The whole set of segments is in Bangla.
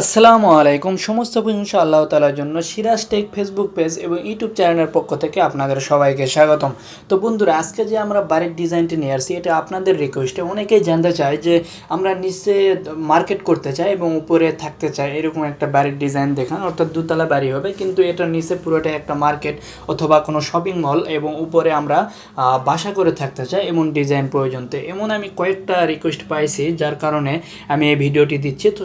আসসালামু আলাইকুম। সমস্ত প্রশংসা আল্লাহ তালার জন্য সিরাজ টেক ফেসবুক পেজ এবং ইউটিউব চ্যানেলের পক্ষ থেকে আপনাদের সবাইকে স্বাগতম। তো বন্ধুরা, আজকে যে আমরা বাড়ির ডিজাইনটি নিয়ে আসছি, এটা আপনাদের রিকোয়েস্টে অনেকেই জানতে চায় যে আমরা নিচে মার্কেট করতে চাই এবং উপরে থাকতে চাই, এরকম একটা বাড়ির ডিজাইন দেখান। অর্থাৎ দুতলা বাড়ি হবে, কিন্তু এটার নিচে পুরোটাই একটা মার্কেট অথবা কোনো শপিং মল এবং উপরে আমরা বাসা করে থাকতে চাই এমন ডিজাইন প্রয়োজন তো এমন আমি কয়েকটা রিকোয়েস্ট পাইছি, যার কারণে আমি এই ভিডিওটি দিচ্ছি। তো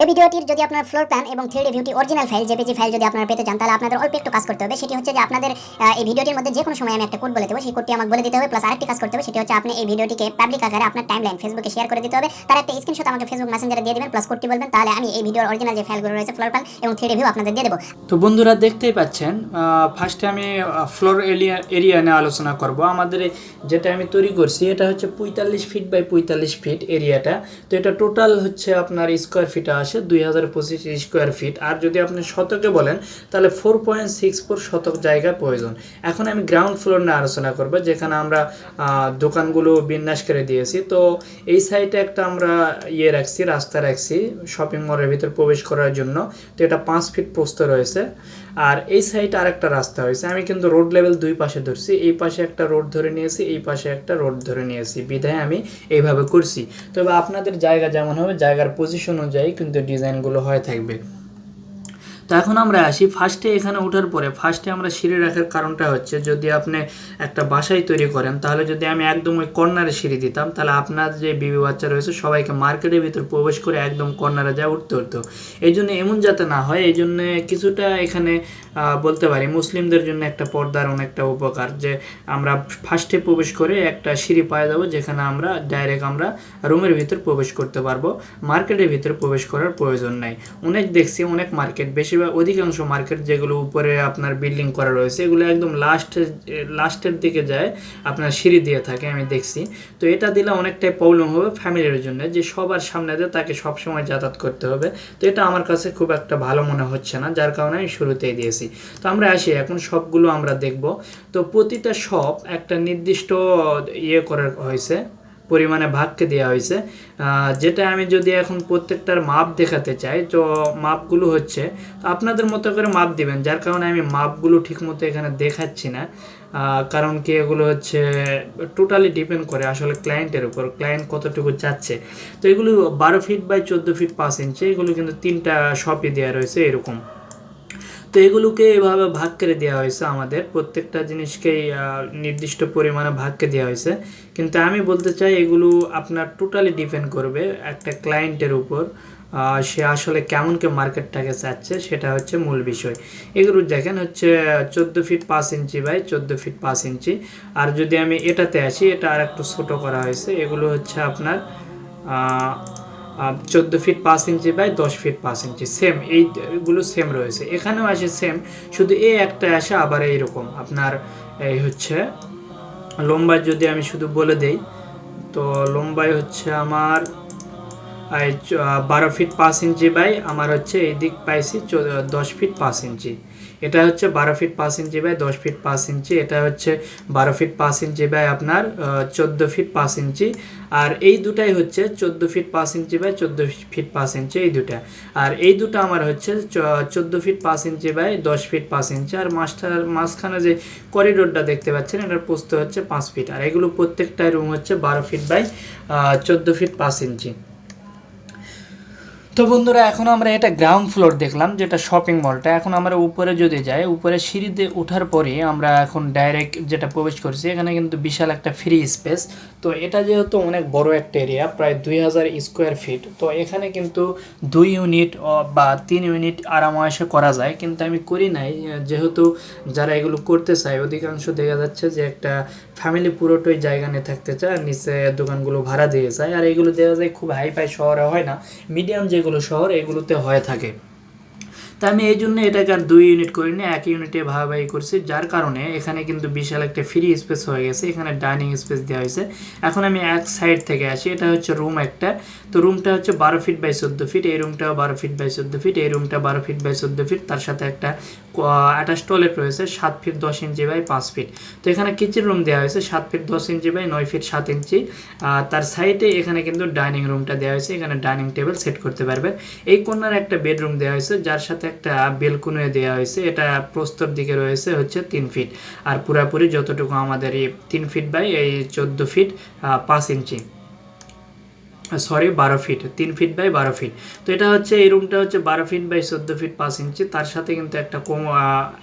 এই ভিডিওটির যদি আপনার ফ্লোর প্ল্যান এবং থ্রি ভিউটি অরিজিনাল ফাইল জেপিজি ফাইল যদি আপনারা পেতে চান, তাহলে আপনাদের অল্প একটু কাজ করতে হবে। সেটি হচ্ছে যে আপনাদের এই ভিডিওটির মধ্যে যে কোনো সময় আমি একটা কোড বলে দেবো। সেই কোডটি আমাকে বলে দিতে হবে প্লাস আরেকটি কাজ করতে হবে, সেটি হচ্ছে আপনি এই ভিডিওটিকে পাবলিক আকারে আপনার টাইমলাইন ফেসবুকে শেয়ার করে দিতে হবে। তার একটা স্ক্রিনশট আমাকে ফেসবুক মেসেঞ্জারে দিয়ে দেবেন প্লাস কোডটি বলবেন, তাহলে আমি এই ভিডিওর অরিজিনাল যে ফাইলগুলো রয়েছে ফ্লোর প্ল্যান এবং থ্রি ভিউ আপনাদের দিয়ে দেবো। তো বন্ধুরা দেখতেই পাচ্ছেন ফার্স্টে আমি ফ্লোর এরিয়া এরিয়া নিয়ে আলোচনা করব। আমাদের যেটা আমি তৈরি করছি, এটা হচ্ছে পঁয়তাল্লিশ ফিট বাই পঁয়তাল্লিশ ফিট এরিয়াটা তো এটা টোটাল হচ্ছে আপনার স্কোয়ার ফিট আসে দুই হাজার পঁচিশ স্কোয়ার ফিট আর যদি আপনি শতকে বলেন, তাহলে ফোর পয়েন্ট সিক্স ফোর শতক জায়গা প্রয়োজন। এখন আমি গ্রাউন্ড ফ্লোর নিয়ে আলোচনা করব, যেখানে আমরা দোকানগুলো বিন্যাস করে দিয়েছি। তো এই সাইডে একটা আমরা ইয়ে রাখছি, রাস্তা রাখছি শপিং মলের ভিতর প্রবেশ করার জন্য। তো এটা পাঁচ ফিট প্রস্ত রয়েছে। আর এই সাইডে আরেকটা রাস্তা হয়েছে। আমি কিন্তু রোড লেভেল দুই পাশে ধরছি। এই পাশে একটা রোড ধরে নিয়েছি, এই পাশে একটা রোড ধরে নিয়েছি। বিধায় আমি এইভাবে করছি। তবে আপনাদের জায়গা যেমন হবে, জায়গার পজিশন অনুযায়ী কিন্তু ডিজাইনগুলো হয়ে থাকবে। তো এখন আমরা আসি ফার্স্টে এখানে ওঠার পরে ফার্স্টে আমরা সিঁড়ি রাখার কারণটা হচ্ছে যদি আপনি একটা বাসাই তৈরি করেন, তাহলে যদি আমি একদম ওই কর্নারে সিঁড়ি দিতাম, তাহলে আপনার যে বিবি বাচ্চা রয়েছে সবাইকে মার্কেটের ভিতর প্রবেশ করে একদম কর্নারে যা উঠতে হতো। এই জন্য এমন যাতে না হয়, এই জন্য কিছুটা এখানে বলতে পারি মুসলিমদের জন্য একটা পর্দার অনেকটা উপকার যে আমরা ফার্স্টে প্রবেশ করে একটা সিঁড়ি পায়ে যাব, যেখানে আমরা ডাইরেক্ট আমরা রুমের ভিতর প্রবেশ করতে পারব। মার্কেটের ভিতর প্রবেশ করার প্রয়োজন নাই। অনেক দেখছি, অনেক মার্কেট বেশিরভাগ অধিকাংশ মার্কেট যেগুলো উপরে আপনার বিল্ডিং করা রয়েছে, এগুলো একদম লাস্ট লাস্টের দিকে যায়, আপনার সিঁড়ি দিয়ে থাকে আমি দেখছি। তো এটা দিলে অনেকটাই প্রবলেম হবে ফ্যামিলির জন্য, যে সবার সামনে দিয়ে তাকে সবসময় যাতায়াত করতে হবে। তো এটা আমার কাছে খুব একটা ভালো মনে হচ্ছে না, যার কারণে আমি শুরুতেই দিয়েছি। তো আমরা আসি, এখন সবগুলো আমরা দেখব। তো প্রতিটা শপ একটা নির্দিষ্ট ইয়ে করা হয়েছে। পরিমাণে ভাগকে দেওয়া হয়েছে। যেটা আমি যদি এখন প্রত্যেকটার মাপ দেখাতে চাই, তো মাপগুলো হচ্ছে, আপনাদের মতো করে মাপ দিবেন, যার কারণে আমি মাপগুলো ঠিকমতো এখানে দেখাচ্ছি না। কারণ কি, এগুলো হচ্ছে টোটালি ডিপেন্ড করে আসলে ক্লায়েন্টের উপর ক্লায়েন্ট কতটুকু চাচ্ছে। তো এগুলো বারো ফিট বাই চোদ্দ ফিট পাঁচ ইঞ্চি এগুলো কিন্তু তিনটা শপে দেওয়া রয়েছে এরকম। তো এগুলোকে এভাবে ভাগ করে দেওয়া হয়েছে আমাদের। প্রত্যেকটা জিনিসকেই নির্দিষ্ট পরিমাণে ভাগকে দেওয়া হয়েছে। কিন্তু আমি বলতে চাই, এগুলো আপনার টোটালি ডিপেন্ড করবে একটা ক্লায়েন্টের উপর সে আসলে কেমনকে মার্কেটটাকে চাচ্ছে, সেটা হচ্ছে মূল বিষয়। এগুলো দেখেন হচ্ছে চোদ্দ ফিট পাঁচ ইঞ্চি বাই চোদ্দ ফিট পাঁচ ইঞ্চি। আর যদি আমি এটাতে আসি, এটা আর একটু ছোটো করা হয়েছে। এগুলো হচ্ছে আপনার চোদ্দ ফিট পাঁচ ইঞ্চি বাই দশ ফিট পাঁচ ইঞ্চি সেম এইগুলো সেম রয়েছে। এখানেও আসে সেম শুধু এই একটা আসে, আবার এইরকম। আপনার এই হচ্ছে লম্বায় যদি আমি শুধু বলে দেই, তো লম্বায় হচ্ছে আমার বারো ফিট পাঁচ ইঞ্চি বাই, আমার হচ্ছে এই দিক পাইছি দশ ফিট পাঁচ ইঞ্চি। এটা হচ্ছে বারো ফিট পাঁচ ইঞ্চি বাই দশ ফিট পাঁচ ইঞ্চি, এটা হচ্ছে বারো ফিট পাঁচ ইঞ্চি বাই আপনার চোদ্দ ফিট পাঁচ ইঞ্চি। আর এই দুটাই হচ্ছে চোদ্দ ফিট পাঁচ ইঞ্চি বাই চোদ্দ ফিট পাঁচ ইঞ্চি, এই দুটা। আর এই দুটো আমার হচ্ছে চোদ্দ ফিট পাঁচ ইঞ্চি বাই দশ ফিট পাঁচ ইঞ্চি। আর মাঝটার মাঝখানে যে করিডোরটা দেখতে পাচ্ছেন, এটার প্রস্থ হচ্ছে পাঁচ ফিট আর এগুলো প্রত্যেকটা রুম হচ্ছে বারো ফিট বাই চোদ্দ ফিট পাঁচ ইঞ্চি। তো বন্ধুরা, এখন আমরা এটা গ্রাউন্ড ফ্লোর দেখলাম, যেটা শপিং মলটা এখন আমরা উপরে যদি যাই, উপরে সিঁড়িতে ওঠার পরে আমরা এখন ডাইরেক্ট যেটা প্রবেশ করছি, এখানে কিন্তু বিশাল একটা ফ্রি স্পেস তো এটা যেহেতু অনেক বড় একটা এরিয়া প্রায় দুই হাজার স্কোয়ার ফিট তো এখানে কিন্তু দুই ইউনিট বা তিন ইউনিট আরামায়াসে করা যায়। কিন্তু আমি করি নাই, যেহেতু যারা এগুলো করতে চায়, অধিকাংশ দেখা যাচ্ছে যে একটা ফ্যামিলি পুরোটাই জায়গা নিয়ে থাকতে চায়, আর নিচে দোকানগুলো ভাড়া দিয়ে যায়, আর এগুলো দেওয়া যায় খুব হাই ফাই শহরে হয় না মিডিয়াম যেগুলো শহর এগুলোতে হয়ে থাকে। তা আমি এই জন্য এটাকে আর দুই ইউনিট করিনি এক ইউনিটে ভাগাভাগি করছি, যার কারণে এখানে কিন্তু বিশাল একটা ফ্রি স্পেস হয়ে গেছে, এখানে ডাইনিং স্পেস দেওয়া হয়েছে। এখন আমি এক সাইড থেকে আসি, এটা হচ্ছে রুম একটা। তো রুমটা হচ্ছে বারো ফিট বাই চোদ্দ ফিট এই রুমটাও বারো ফিট বাই চোদ্দ ফিট এই রুমটা বারো ফিট বাই চোদ্দ ফিট তার সাথে একটা অ্যাটাচ টয়লেট রয়েছে, সাত ফিট দশ ইঞ্চি বাই পাঁচ ফিট তো এখানে কিচেন রুম দেওয়া হয়েছে, সাত ফিট দশ ইঞ্চি বাই নয় ফিট সাত ইঞ্চি আর তার সাইডে এখানে কিন্তু ডাইনিং রুমটা দেওয়া হয়েছে, এখানে ডাইনিং টেবিল সেট করতে পারবে। এই কন্যার একটা বেডরুম দেওয়া হয়েছে, যার সাথে একটা বেলকুনে দেওয়া হয়েছে, এটা প্রস্তর দিকে রয়েছে হচ্ছে তিন ফিট আর পুরাপুরি যতটুকু আমাদের এই তিন ফিট বাই এই চোদ্দ ফিট পাঁচ ইঞ্চি। সরি বারো ফিট তিন ফিট বাই বারো ফিট তো এটা হচ্ছে এই রুমটা হচ্ছে বারো ফিট বাই চোদ্দ ফিট পাঁচ ইঞ্চি। তার সাথে কিন্তু একটা কম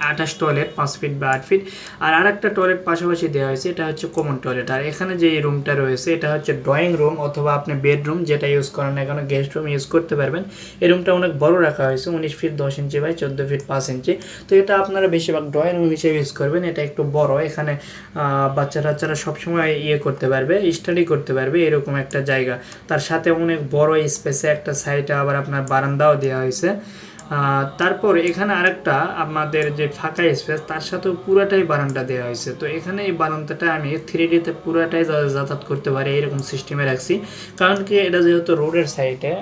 আঠাশ টয়লেট পাঁচ ফিট বা আট ফিট আর আরেকটা টয়লেট পাশাপাশি দেওয়া হয়েছে এটা হচ্ছে কমন টয়লেট আর এখানে যে রুমটা রয়েছে এটা হচ্ছে ড্রয়িং রুম অথবা আপনি বেডরুম যেটা ইউজ করেন না কেন গেস্ট রুম ইউজ করতে পারবেন। এই রুমটা অনেক বড় রাখা হয়েছে উনিশ ফিট দশ ইঞ্চি বাই চোদ্দ ফিট পাঁচ ইঞ্চি। তো এটা আপনারা বেশিরভাগ ড্রয়িং রুম হিসেবে ইউজ করবেন এটা একটু বড়। এখানে আহ, বাচ্চা টাচ্চারা সবসময় ইয়ে করতে পারবে স্টাডি করতে পারবে এরকম একটা জায়গা। তার সাথে অনেক বড় স্পেসে একটা সাইডে আবার আপনার বারান্দাও দেওয়া হয়েছে। তারপর এখানে আরেকটা আমাদের যে ফাঁকা স্পেস তার সাথেও পুরাটাই বারান্দা দেওয়া হয়েছে। তো এখানে এই বারান্দাটা আমি থ্রি ডিতে পুরাটাই যাতায়াত করতে পারি, এরকম সিস্টেমে রাখছি। কারণ কি, এটা যেহেতু রোডের সাইডে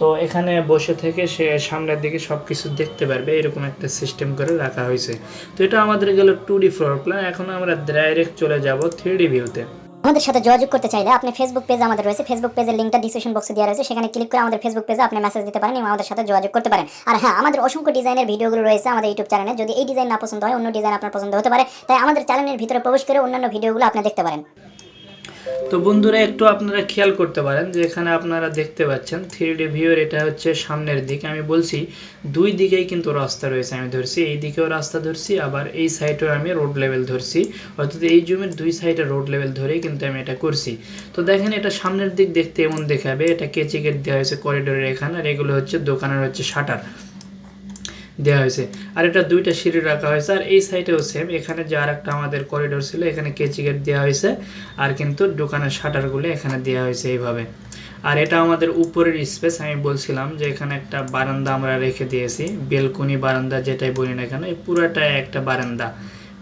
তো এখানে বসে থেকে সে সামনের দিকে সব কিছু দেখতে পারবে, এরকম একটা সিস্টেম করে রাখা হয়েছে। তো এটা আমাদের গেল টু ডি ফ্লোর প্ল্যান এখন আমরা ডাইরেক্ট চলে যাব থ্রি ডি ভিউতে আমাদের সাথে যোগাযোগ করতে চাইলে আপনি ফেসবুক পেজ আমাদের রয়েছে। ফেসবুক পেজের লিঙ্কটা ডিসক্রিপশন বক্সে দেওয়া রয়েছে। সেখানে ক্লিক করে আমাদের ফেসবুক পেজে আপনি মেসেজ দিতে পারেন এবং আমাদের সাথে যোগাযোগ করতে পারেন। আর হ্যাঁ আমাদের অসংখ্য ডিজাইনের ভিডিওগুলো রয়েছে আমাদের ইউটিউব চ্যানেলে যদি এই ডিজাইন না পছন্দ হয়, অন্য ডিজাইন আপনার পছন্দ হতে পারে। তাই আমাদের চ্যানেলের ভিতরে প্রবেশ করে অন্যান্য ভিডিওগুলো আপনি দেখতে পারেন। তো বন্ধুরা, একটু আপনারা খেয়াল করতে পারেন যে এখানে আপনারা দেখতে পাচ্ছেন থ্রি ডি ভিউর এটা হচ্ছে সামনের দিক। আমি বলছি, দুই দিকেই কিন্তু রাস্তা রয়েছে, আমি ধরছি এই দিকেও রাস্তা ধরছি, আবার এই সাইডেও আমি রোড লেভেল ধরছি। অর্থাৎ এই জমির দুই সাইডে রোড লেভেল ধরেই কিন্তু আমি এটা করছি। তো দেখেন, এটা সামনের দিক দেখতে এমন দেখাবে। এটা কেচি গেট দেওয়া হয়েছে করিডোরের এখানে, আর এগুলো হচ্ছে দোকানের হচ্ছে শাটার দেওয়া হয়েছে। আর এটা দুইটা সিঁড়ি রাখা হয়েছে। আর এই সাইডেও সেম এখানে যে আর একটা আমাদের করিডোর ছিল, এখানে কেচি গেট দেওয়া হয়েছে। আর কিন্তু দোকানের শাটারগুলো এখানে দেওয়া হয়েছে এইভাবে। আর এটা আমাদের উপরের স্পেস আমি বলছিলাম যে এখানে একটা বারান্দা আমরা রেখে দিয়েছি। বেলকনি বারান্দা যেটাই বলি না কেন, এই পুরাটাই একটা বারান্দা,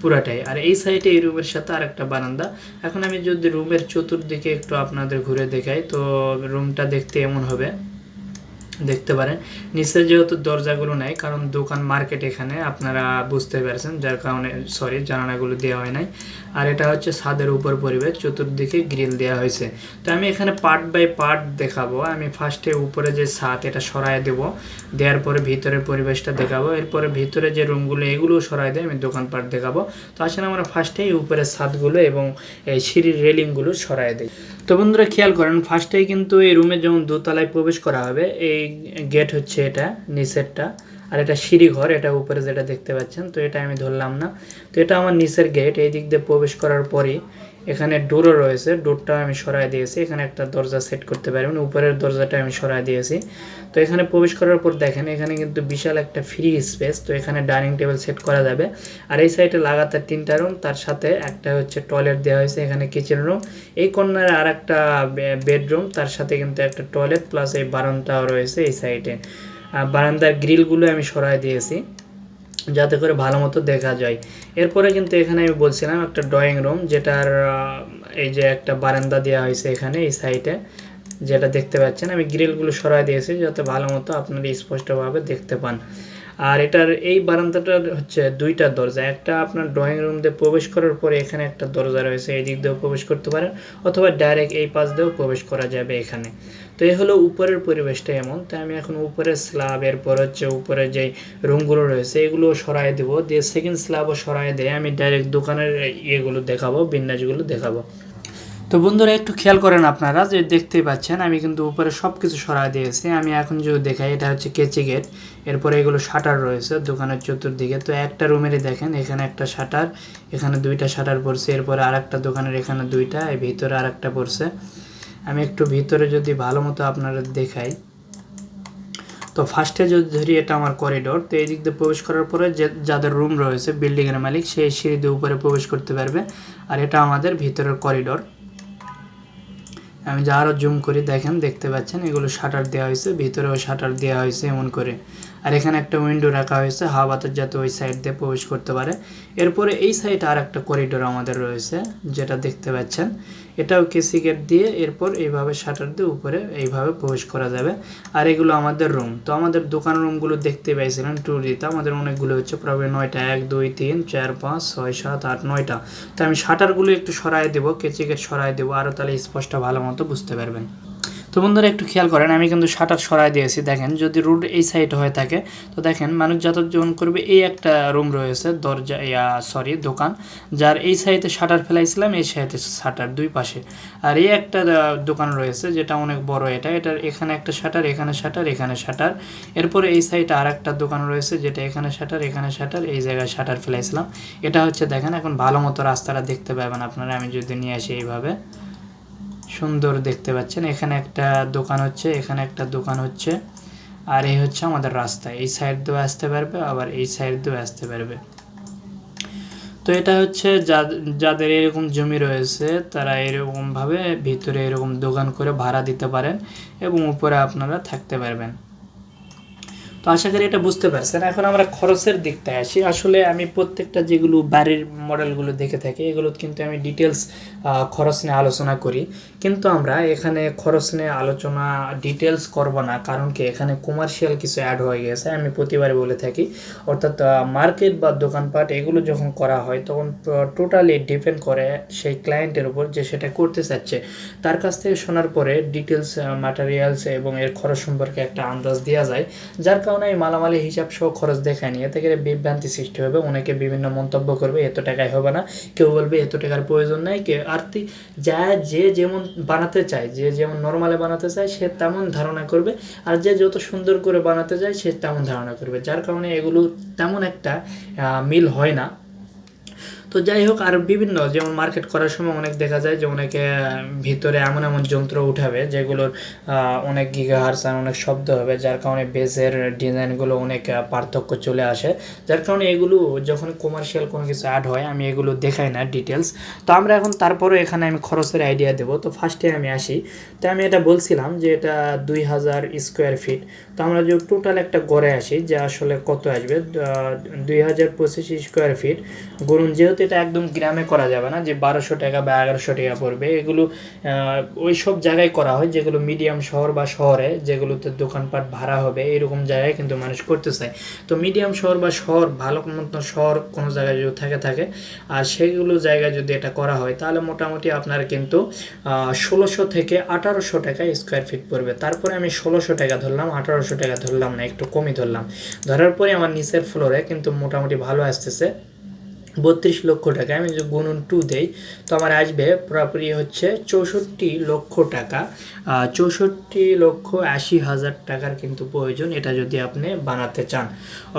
পুরাটাই। আর এই সাইডে এই রুমের সাথে আর একটা বারান্দা। এখন আমি যদি রুমের চতুর্দিকে একটু আপনাদের ঘুরে দেখাই, তো রুমটা দেখতে এমন হবে। দেখতে পারেন। নিচে যেহেতু দরজাগুলো নাই, কারণ দোকান মার্কেট এখানে, আপনারা বুঝতে পারছেন, যার কারণে সরি জানানাগুলো দেওয়া হয় নাই। আর এটা হচ্ছে ছাদের উপর পরিবেশ, চতুর্দিকে গ্রিল দেওয়া হয়েছে। তো আমি এখানে পার্ট বাই পার্ট দেখাবো। আমি ফার্স্টে উপরে যে ছাদ, এটা সরায় দেব। দেওয়ার পরে ভিতরের পরিবেশটা দেখাবো। এরপরে ভিতরে যে রুমগুলো এগুলো সরাই দিয়ে আমি দোকান পার্ট দেখাবো। তো আসলে আমরা ফার্স্টেই উপরের ছাদগুলো এবং এই সিঁড়ির রেলিংগুলো সরাই দিই। তো বন্ধুরা, খেয়াল করেন ফার্স্টেই কিন্তু এই রুমে যখন দোতলায় প্রবেশ করা হবে, এই গেট হচ্ছে এটা, নিচেরটা। আর এটা সিঁড়ি ঘর, এটা উপরে যেটা দেখতে পাচ্ছেন, তো এটা আমি ধরলাম না। তো এটা আমার নিচের গেট এই দিক দিয়ে প্রবেশ করার পরই এখানে ডোরও রয়েছে ডোরটা আমি সরাই দিয়েছি। এখানে একটা দরজা সেট করতে পারবেন উপরের দরজাটা আমি সরাই দিয়েছি। তো এখানে প্রবেশ করার পর দেখেন, এখানে কিন্তু বিশাল একটা ফ্রি স্পেস তো এখানে ডাইনিং টেবিল সেট করা যাবে। আর এই সাইডে লাগাতার তিনটা রুম তার সাথে একটা হচ্ছে টয়লেট দেওয়া হয়েছে, এখানে কিচেন রুম এই কর্নারে আর একটা বেডরুম তার সাথে কিন্তু একটা টয়লেট প্লাস এই বারান্দাও রয়েছে এই সাইডে বারান্দার গ্রিলগুলো আমি সরাই দিয়েছি, যাতে করে ভালো মতো দেখা যায়। এরপরে কিন্তু এখানে আমি বলছিলাম একটা ড্রয়িং রুম যেটার এই যে একটা বারান্দা দেওয়া হয়েছে এখানে, এই সাইডে যেটা দেখতে পাচ্ছেন। আমি গ্রিলগুলো সরাই দিয়েছি, যাতে ভালো মতো আপনারা স্পষ্টভাবে দেখতে পান। আর এটার এই বারান্দাটার হচ্ছে দুইটা দরজা, একটা আপনার ড্রয়িং রুম দিয়ে প্রবেশ করার পরে এখানে একটা দরজা রয়েছে এই দিক দিয়েও প্রবেশ করতে পারেন অথবা ডাইরেক্ট এই পাশ দিয়েও প্রবেশ করা যাবে এখানে। তো এই হলো উপরের পরিবেশটা এমন। তাই আমি এখন উপরের স্ল্যাব এরপর হচ্ছে উপরে যে রুমগুলো রয়েছে, এগুলো সরাই দেবো। দিয়ে সেকেন্ড স্ল্যাবও সরাই দিয়ে আমি ডাইরেক্ট দোকানের ইয়েগুলো দেখাবো, বিন্যাসগুলো দেখাবো। তো বন্ধুরা একটু খেয়াল করেন আপনারা যে দেখতেই পাচ্ছেন, আমি কিন্তু উপরে সব কিছু সরাই দিয়েছি। আমি এখন যদি দেখাই, এটা হচ্ছে কেচি গেট। এরপরে এগুলো শাটার রয়েছে দোকানের চতুর্দিকে। তো একটা রুমেরই দেখেন, এখানে একটা শাটার, এখানে দুইটা শাটার পড়ছে, এরপরে আর একটা দোকানের এখানে দুইটা, এই ভিতরে আর একটা পড়ছে। আমি একটু ভিতরে যদি ভালো মতো আপনারা দেখাই। তো ফার্স্টে যদি ধরি, এটা আমার করিডোর। তো এই দিক দিয়ে প্রবেশ করার পরে যে, যাদের রুম রয়েছে, বিল্ডিংয়ের মালিক, সেই সিঁড়ি দিয়ে উপরে প্রবেশ করতে পারবে। আর এটা আমাদের ভিতরের করিডোর। আমি যা আরও জুম করি, দেখেন, দেখতে পাচ্ছেন, এগুলো শাটার দেওয়া হয়েছে, ভিতরেও শাটার দেওয়া হয়েছে এমন করে। আর এখানে একটা উইন্ডো রাখা হয়েছে, হাওয়া বাতাস যাতে ওই সাইড দিয়ে প্রবেশ করতে পারে। এরপরে এই সাইডে আর একটা করিডোর আমাদের রয়েছে, যেটা দেখতে পাচ্ছেন। এটাও কেসি গেট দিয়ে এরপর এইভাবে শাটার দিয়ে উপরে এইভাবে প্রবেশ করা যাবে। আর এগুলো আমাদের রুম তো আমাদের দোকান রুমগুলো দেখতে পাইছিলেন ট্যুর দিতে আমাদের অনেকগুলো হচ্ছে প্রায় নয়টা, এক, দুই, তিন, চার, পাঁচ, ছয়, সাত, আট, নয়টা। তো আমি শাটারগুলো একটু সরাই দেবো কেচি গেট সরাই দেবো আরও তাহলে স্পষ্ট ভালো মতো বুঝতে পারবেন। তো বন্ধুরা একটু খেয়াল করেন, আমি কিন্তু শাটার সরাই দিয়েছি, দেখেন যদি রোড এই সাইড হয়ে থাকে, তো দেখেন মানুষ যাতায়াত করবে, এই একটা রুম রয়েছে, দরজা, ইয়া সরি দোকান, যার এই সাইডে শাটার ফেলাইছিলাম, এই সাইডে শাটার দুই পাশে। আর এই একটা দোকান রয়েছে, যেটা অনেক বড় এটা, এটার এখানে একটা শাটার, এখানে শাটার এখানে শাটার। এরপরে এই সাইডে আর একটা দোকান রয়েছে, যেটা এখানে শাটার এখানে শাটার, এই জায়গায় শাটার ফেলাইছিলাম। এটা হচ্ছে, দেখেন, এখন ভালো মতো রাস্তাটা দেখতে পাবেন আপনারা, আমি যদি নিয়ে আসি এইভাবে। সুন্দর দেখতে পাচ্ছেন। এখানে একটা দোকান হচ্ছে, এখানে একটা দোকান হচ্ছে। আর এই হচ্ছে আমাদের রাস্তা। এই সাইড দিয়ে আসতে পারবে, আবার এই সাইড দিয়ে আসতে পারবে। তো এটা হচ্ছে যাদের এরকম জমি রয়েছে, তারা এরকমভাবে ভিতরে এরকম দোকান করে ভাড়া দিতে পারেন এবং উপরে আপনারা থাকতে পারবেন। তো আশা করি এটা বুঝতে পারছেন। এখন আমরা খরচের দিকটায় আসি। আসলে আমি প্রত্যেকটা যেগুলো বাড়ির মডেলগুলো দেখে থাকি, এগুলো কিন্তু আমি ডিটেলস খরচ নিয়ে আলোচনা করি। কিন্তু আমরা এখানে খরচ নিয়ে আলোচনা ডিটেলস করব না, কারণ কি এখানে কমার্শিয়াল কিছু অ্যাড হয়ে গেছে, আমি প্রতিবারে বলে থাকি। অর্থাৎ মার্কেট বা দোকানপাট, এগুলো যখন করা হয়, তখন টোটালি ডিপেন্ড করে সেই ক্লায়েন্টের উপর যে সেটা করতে চাচ্ছে। তার কাছ থেকে শোনার পরে ডিটেলস ম্যাটেরিয়ালস এবং এর খরচ সম্পর্কে একটা আন্দাজ দেওয়া যায়। যার কারণে এই মালামালি হিসাব সহ খরচ দেখায়নি। এতে করে বিভ্রান্তি সৃষ্টি হবে, অনেকে বিভিন্ন মন্তব্য করবে, এত টাকায় হবে না। কেউ বলবে, এত টাকার প্রয়োজন নাই। কেউ আর্থিক যা, যে যেমন বানাতে চায়, যে যেমন নর্মালে বানাতে চায়, সে তেমন ধারণা করবে। আর যে যত সুন্দর করে বানাতে চায়, সে তেমন ধারণা করবে। যার কারণে এগুলো তেমন একটা মিল হয় না। তো যাই হোক আর বিভিন্ন, যেমন মার্কেট করার সময় অনেক দেখা যায় যে অনেকে ভিতরে এমন এমন যন্ত্র উঠাবে যেগুলোর অনেক গিগাহার্স আর অনেক শব্দ হবে, যার কারণে বেসের ডিজাইনগুলো অনেক পার্থক্য চলে আসে। যার কারণে এগুলো যখন কমার্শিয়াল কোনো কিছু অ্যাড হয়, আমি এগুলো দেখাই না ডিটেলস তো আমরা এখন তারপরে এখানে আমি খরচের আইডিয়া দেবো। তো ফার্স্টে আমি আসি। তো আমি এটা বলছিলাম যে এটা দুই হাজার স্কোয়ার ফিট তো আমরা যে টোটাল একটা গড়ে আসি যে আসলে কত আসবে দুই হাজার পঁচিশ স্কোয়ার ফিট গরুন যেহেতু এটা একদম গ্রামে করা যাবে না, যে বারোশো টাকা বা এগারোশো টাকা পড়বে। এগুলো ওই সব জায়গায় করা হয়, যেগুলো মিডিয়াম শহর বা শহরে, যেগুলোতে দোকানপাট ভাড়া হবে, এরকম জায়গায় কিন্তু মানুষ করতে চায় তো মিডিয়াম শহর বা শহর, ভালো মতো শহর কোনো জায়গায় যদি থাকে থাকে, আর সেগুলো জায়গায় যদি এটা করা হয়, তাহলে মোটামুটি আপনার কিন্তু ষোলোশো থেকে আঠারোশো টাকা স্কোয়ার ফিট পড়বে। তারপরে আমি ষোলোশো টাকা ধরলাম, আঠারোশো টাকা ধরলাম না, একটু কমই ধরলাম। ধরার পরে আমার নিচের ফ্লোরে কিন্তু মোটামুটি ভালো আসতেছে। বত্রিশ লক্ষ টাকা। আমি যদি গুণন টু দেই, তো আমার আসবে পুরোপুরি হচ্ছে চৌষট্টি লক্ষ টাকা। চৌষট্টি লক্ষ আশি হাজার টাকার কিন্তু প্রয়োজন, এটা যদি আপনি বানাতে চান।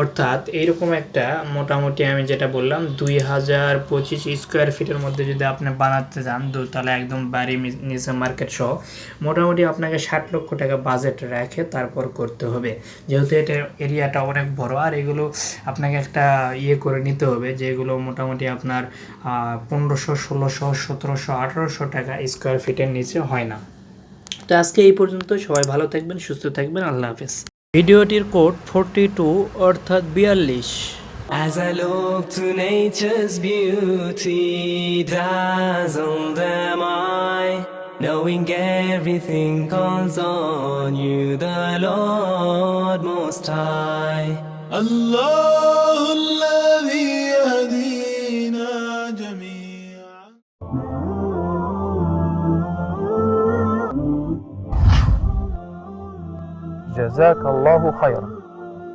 অর্থাৎ এইরকম একটা মোটামুটি আমি যেটা বললাম, দুই হাজার পঁচিশ স্কোয়ার ফিটের মধ্যে যদি আপনি বানাতে চান দোতলা একদম বাড়ি নিচে মার্কেট সহ, মোটামুটি আপনাকে ষাট লক্ষ টাকা বাজেট রেখে তারপর করতে হবে। যেহেতু এটা এরিয়াটা অনেক বড়, আর এগুলো আপনাকে একটা ইয়ে করে নিতে হবে যেগুলো মোটামুটি আপনার পনেরোশো ষোলোশো সতেরোশো আঠারোশো টাকা স্কোয়ার ফিটের নিচে হয় না তো আজকে এই পর্যন্ত সবাই ভালো থাকবেন সুস্থ থাকবেন আল্লাহ হাফেজ ভিডিওটির কোড ফোরটি টু অর্থাৎ বিয়াল্লিশ As I look to nature's beauty, dazzled them I, knowing everything calls on you, the Lord Most High. Allah. جزاك الله خيرا.